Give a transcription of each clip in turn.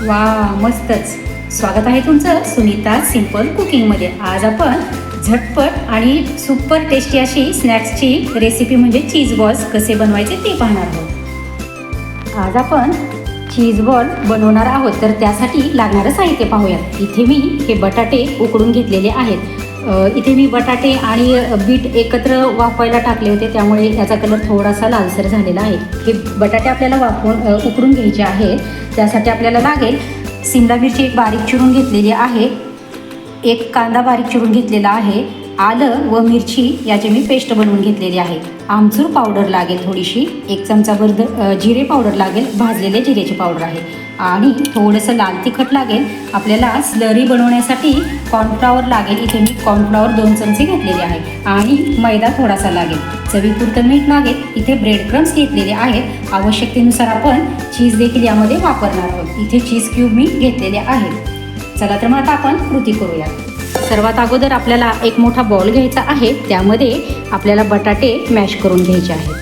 वा मस्तच. स्वागत आहे तुमचं सुनीता सिंपल कुकिंगमध्ये. आज आपण झटपट आणि सुपर टेस्टी अशी स्नॅक्सची रेसिपी म्हणजे चीज बॉल्स कसे बनवायचे ते पाहणार आहोत. आज आपण चीज बॉल बनवणार आहोत तर त्यासाठी लागणारं साहित्य पाहूयात. इथे मी हे बटाटे उकडून घेतलेले आहेत. इथे मी बटाटे आणि बीट एकत्र वाफवायला टाकले होते. त्यामुळे याचा कलर थोडासा लालसर झालेला आहे. हे बटाटे आपल्याला वाफवून उकडून घ्यायचे आहे. त्यासाठी आपल्याला लागेल सिमला मिरची एक बारीक चिरून घेतलेली आहे. एक कांदा बारीक चिरून घेतलेला आहे. आलं व मिरची याची मी पेस्ट बनवून घेतलेली आहे. आमचूर पावडर लागेल थोडीशी. एक चमचाभर द जिरे पावडर लागेल. भाजलेले जिरेची पावडर आहे. आणि थोडंसं लाल तिखट लागेल. आपल्याला स्लरी बनवण्यासाठी कॉर्नफ्लॉवर लागेल. इथे मी कॉर्नफ्लॉवर दोन चमचे घेतलेले आहे. आणि मैदा थोडासा लागेल. चवीपुरतं मीठ लागेल. इथे ब्रेड क्रम्स घेतलेले आहेत. आवश्यकतेनुसार आपण चीज देखील यामध्ये वापरणार आहोत. इथे चीज क्यूब मी घेतलेले आहेत चला तर मग आता आपण कृती करूया सर्वात अगोदर आपल्याला एक मोठा बॉल घ्यायचा आहे. त्यामध्ये आपल्याला बटाटे मॅश करून घ्यायचे आहेत.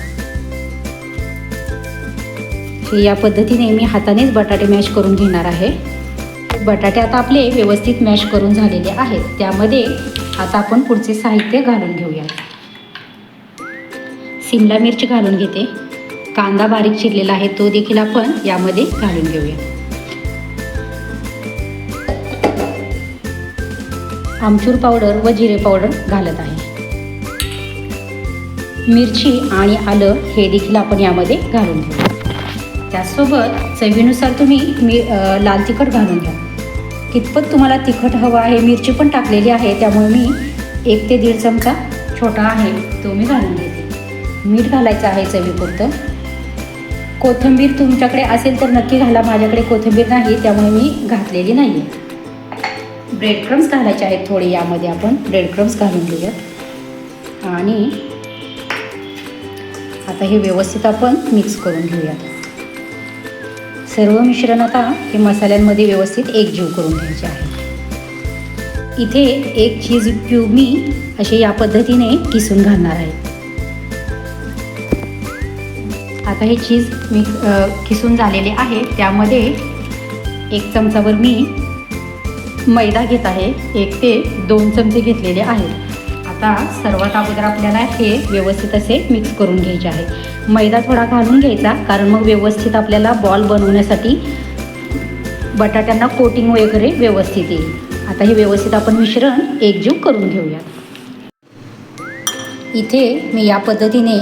या पद्धतीने मी हातानेच बटाटे मॅश करून घेणार आहे. बटाटे आता आपले व्यवस्थित मॅश करून झालेले आहेत. त्यामध्ये आता आपण पुढचे साहित्य घालून घेऊया सिमला मिरची घालून घेते. कांदा बारीक चिरलेला आहे तो देखील आपण यामध्ये घालून घेऊया आमचूर पावडर व जिरे पावडर घालत आहे. मिरची आणि आलं हे देखील आपण यामध्ये घालून घेऊ. त्याचसोबत चवीनुसार तुम्ही मी लाल तिखट घालून घ्या. कितपत तुम्हाला तिखट हवं आहे मिरची पण टाकलेली आहे त्यामुळे मी एक ते दीड चमचा छोटा आहे तो मी घालून घेते. मीठ घालायचं आहे चवीपुरतं. कोथिंबीर तुमच्याकडे असेल तर नक्की घाला माझ्याकडे कोथिंबीर नाही त्यामुळे मी घातलेली नाही आहे ब्रेड क्रम्स घालायचे आहेत थोडे यामध्ये आपण. ब्रेड क्रम्स घालून घेऊयात. आणि आता हे व्यवस्थित आपण मिक्स करून घेऊयात. सर्व मिश्रण आता हे मसाल्यांमध्ये व्यवस्थित एकजीव करून घ्यायचे आहे. इथे एक चीज क्यूब मी असे या पद्धतीने किसून घालणार आहे. आता हे चीज मी किसून झालेले आहे. त्यामध्ये एक चमचावर मी मैदा घेत आहे. एक ते दोन चमचे घेतलेले आहेत. आता सर्वात अगोदर आपल्याला हे व्यवस्थित असे मिक्स करून घ्यायचे आहे. मैदा थोडा घालून घ्यायचा कारण मग व्यवस्थित आपल्याला बॉल बनवण्यासाठी बटाट्यांना कोटिंग वगैरे व्यवस्थित येईल. आता हे व्यवस्थित आपण मिश्रण एकजीव करून घेऊया इथे मी या पद्धतीने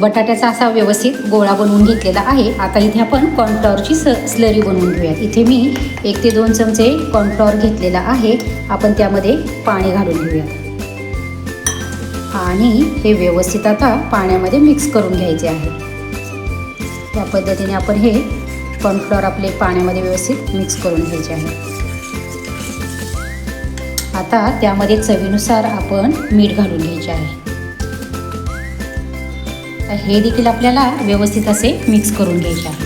बटाट्याचा असा व्यवस्थित गोळा बनवून घेतलेला आहे. आता इथे आपण कॉर्नफ्लॉवरची स स्लरी बनवून घेऊयात. इथे मी एक ते दोन चमचे कॉर्नफ्लॉवर घेतलेला आहे. आपण त्यामध्ये पाणी घालून घेऊयात. आणि हे व्यवस्थित आता पाण्यामध्ये मिक्स करून घ्यायचे आहे. या पद्धतीने आपण हे कॉर्नफ्लॉवर आपले पाण्यामध्ये व्यवस्थित मिक्स करून घ्यायचे आहे. आता त्यामध्ये चवीनुसार आपण मीठ घालून घ्यायचे आहे. तर हे देखील आपल्याला व्यवस्थित असे मिक्स करून घ्यायचे आहे.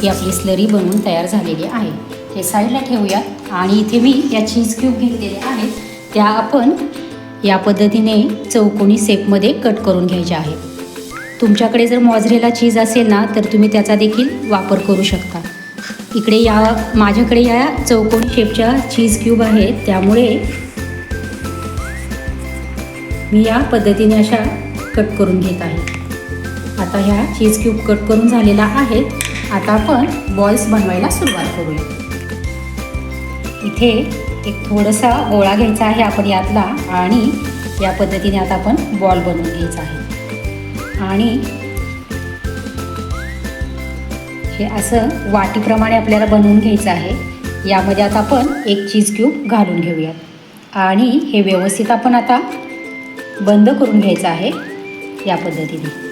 ही आपली स्लरी बनवून तयार झालेली आहे. हे साईडला ठेवूया आणि इथे मी या चीज क्यूब घेतलेले आहेत. त्या आपण या पद्धतीने चौकोनी सेपमध्ये कट करून घ्यायच्या आहेत तुमच्याकडे जर मॉझरेला चीज असेल ना तर तुम्ही त्याचा देखील वापर करू शकता. इकडे या माझ्याकडे या चौकोनी शेपच्या चीज क्यूब आहेत. त्यामुळे मी या पद्धतीने अशा कट करून घेत आहे. आता ह्या चीज क्यूब कट करून झालेला आहेत. आता आपण बॉल्स बनवायला सुरुवात करूया. इथे एक थोडासा गोळा घ्यायचा आहे आपण यातला आणि या पद्धतीने आता आपण बॉल बनवून घ्यायचा आहे. आणि हे असं वाटीप्रमाणे आपल्याला बनवून घ्यायचं आहे. यामध्ये आता आपण एक चीज क्यूब घालून घेऊयात. आणि हे व्यवस्थित आपण आता बंद करून घ्यायचं आहे या पद्धतीने.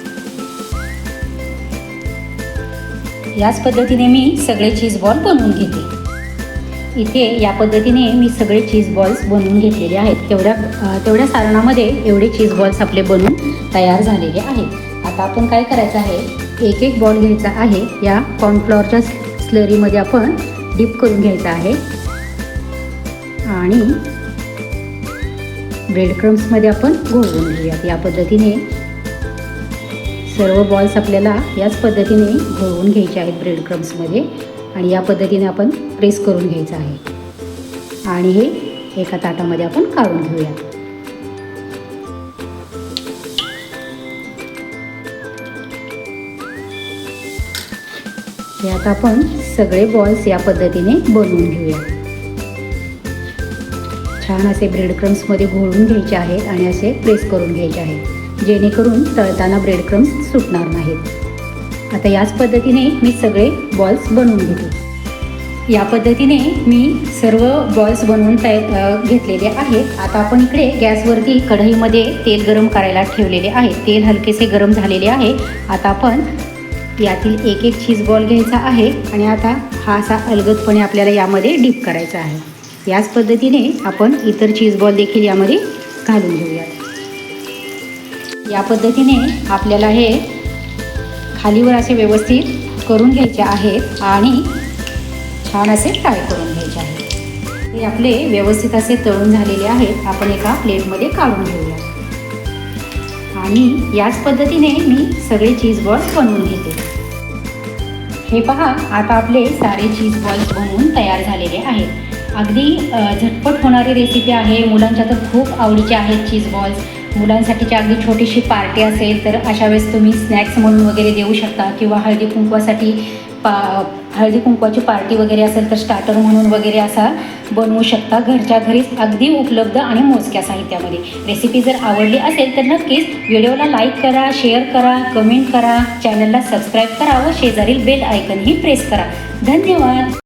याच पद्धतीने मी सगळे चीज बॉल बनवून घेते. इथे या पद्धतीने मी सगळे चीज बॉल्स बनवून घेतलेले आहेत. तेवढ्या तेवढ्या सारणामध्ये एवढे चीज बॉल्स आपले बनवून तयार झालेले आहेत. आता आपण काय करायचं आहे? एक एक बॉल घ्यायचा आहे. या कॉर्नफ्लॉवरच्या स्लरीमध्ये आपण डिप करून घ्यायचा आहे. आणि ब्रेड क्रम्समध्ये आपण घोळवून घेऊयात. या पद्धतीने सर्व बॉल्स आपल्याला याच पद्धतीने घोळवून घ्यायचे आहेत ब्रेड क्रम्समध्ये आणि या पद्धतीने आपण प्रेस करून घ्यायचं आहे. आणि हे एका ताटामध्ये आपण काढून घेऊया. हे आता आपण सगळे बॉल्स या पद्धतीने बनवून घेऊया. छान असे ब्रेड क्रम्समध्ये घोळून घ्यायचे आहेत आणि असे प्रेस करून घ्यायचे आहेत. जेणेकरून तळताना ब्रेड क्रम्स सुटणार नाहीत. आता याच पद्धतीने मी सगळे बॉल्स बनवून घेते. या पद्धतीने मी सर्व बॉल्स बनवून तया घेतलेले आहेत. आता आपण इकडे गॅसवरती कढईमध्ये तेल गरम करायला ठेवलेले आहे. तेल हलकेसे गरम झालेले आहे. आता आपण यातील एक एक चीज बॉल घ्यायचा आहे आणि आता हा असा अलगदपणे आपल्याला यामध्ये डीप करायचा आहे. याच पद्धतीने आपण इतर चीज बॉल देखील यामध्ये घालून घेऊयात. या पद्धतीने आपल्याला हे खालीवर असे व्यवस्थित करून घ्यायचे आहेत आणि छान असे फ्राय करून घ्यायचे आहेत. हे आपले व्यवस्थित असे तळून झालेले आहेत. आपण एका प्लेटमध्ये काढून घेऊया. आणि याच पद्धतीने मी सगळे चीज बॉल्स बनवून घेते. हे पहा आता आपले सारे चीज बॉल्स बनवून तयार झालेले आहेत. अगदी झटपट होणारी रेसिपी आहे. मुलांच्या तर खूप आवडीचे आहेत चीज बॉल्स मुलांसाठीची अगदी छोटीशी पार्टी असेल तर अशा वेळेस तुम्ही स्नॅक्स म्हणून वगैरे देऊ शकता किंवा हळदी कुंकवासाठी पा हळदी कुंकवाची पार्टी वगैरे असेल तर स्टार्टर म्हणून वगैरे असा बनवू शकता. घरच्या घरीच अगदी उपलब्ध आणि मोजक्या साहित्यामध्ये. रेसिपी जर आवडली असेल तर नक्कीच व्हिडिओला लाईक करा शेअर करा कमेंट करा चॅनलला सबस्क्राईब करा व शेजारील बेल आयकनही प्रेस करा. धन्यवाद!